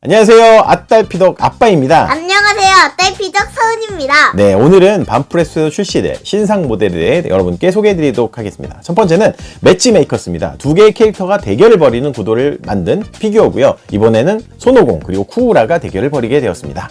안녕하세요. 아딸피덕 아빠입니다. 안녕하세요. 딸피적 서은입니다. 네, 오늘은 반프레스에서 출시된 신상 모델에 대해 여러분께 소개해드리도록 하겠습니다. 첫 번째는 매치메이커스입니다. 두 개의 캐릭터가 대결을 벌이는 구도를 만든 피규어고요. 이번에는 손오공 그리고 쿠우라가 대결을 벌이게 되었습니다.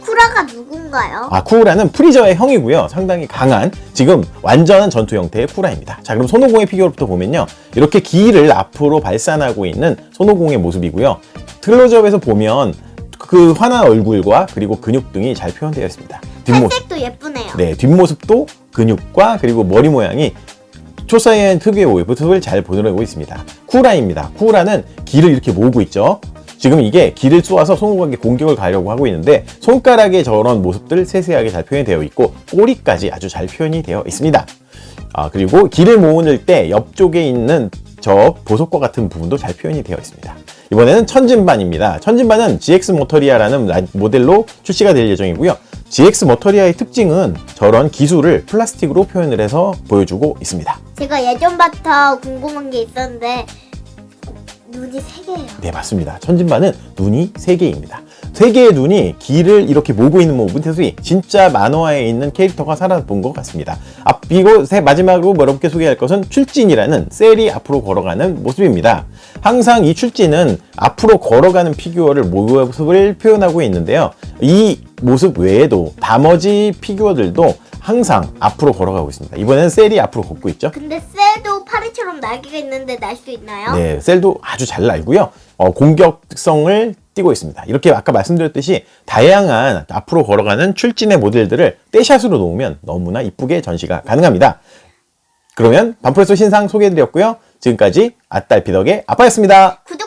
쿠라가 누군가요? 아, 쿠우라는 프리저의 형이고요. 상당히 강한 지금 완전한 전투 형태의 쿠라입니다. 자, 그럼 손오공의 피규어부터 보면요. 이렇게 기를 앞으로 발산하고 있는 손오공의 모습이고요. 클로즈업에서 보면 그 환한 얼굴과 그리고 근육 등이 잘 표현되어 있습니다. 뒷모습. 탈색도 예쁘네요. 네, 뒷모습도 근육과 그리고 머리 모양이 초사이언 특유의 모습을 잘 보여주고 있습니다. 쿠라입니다. 쿠라는 기를 이렇게 모으고 있죠. 지금 이게 기를 쏘아서 손오공에게 공격을 가려고 하고 있는데 손가락의 저런 모습들 세세하게 잘 표현이 되어 있고 꼬리까지 아주 잘 표현이 되어 있습니다. 아, 그리고 기를 모을 때 옆쪽에 있는 저 보석과 같은 부분도 잘 표현이 되어 있습니다. 이번에는 천진반입니다. 천진반은 GX 모터리아라는 라- 모델로 출시가 될 예정이고요. GX 모터리아의 특징은 저런 기술을 플라스틱으로 표현을 해서 보여주고 있습니다. 제가 예전부터 궁금한 게 있었는데 눈이 세 개예요. 네, 맞습니다. 천진반은 눈이 세개입니다 세 개의 눈이 기를 이렇게 모으고 있는 모습이 진짜 만화에 있는 캐릭터가 살아본 것 같습니다. 아, 그리고 세- 마지막으로 여러분께 소개할 것은 출진이라는 셀이 앞으로 걸어가는 모습입니다. 항상 이 출진은 앞으로 걸어가는 피규어를 모습을 표현하고 있는데요. 이 모습 외에도 나머지 피규어들도 항상 앞으로 걸어가고 있습니다. 이번에는 셀이 앞으로 걷고 있죠. 근데 셀도 파리처럼 날개가 있는데 날 수 있나요? 네, 셀도 아주 잘 날고요. 어, 공격성을 띠고 있습니다. 이렇게 아까 말씀드렸듯이 다양한 앞으로 걸어가는 출진의 모델들을 떼샷으로 놓으면 너무나 이쁘게 전시가 가능합니다. 그러면 반프레소 신상 소개해드렸고요. 지금까지 아딸피덕의 아빠였습니다. 구독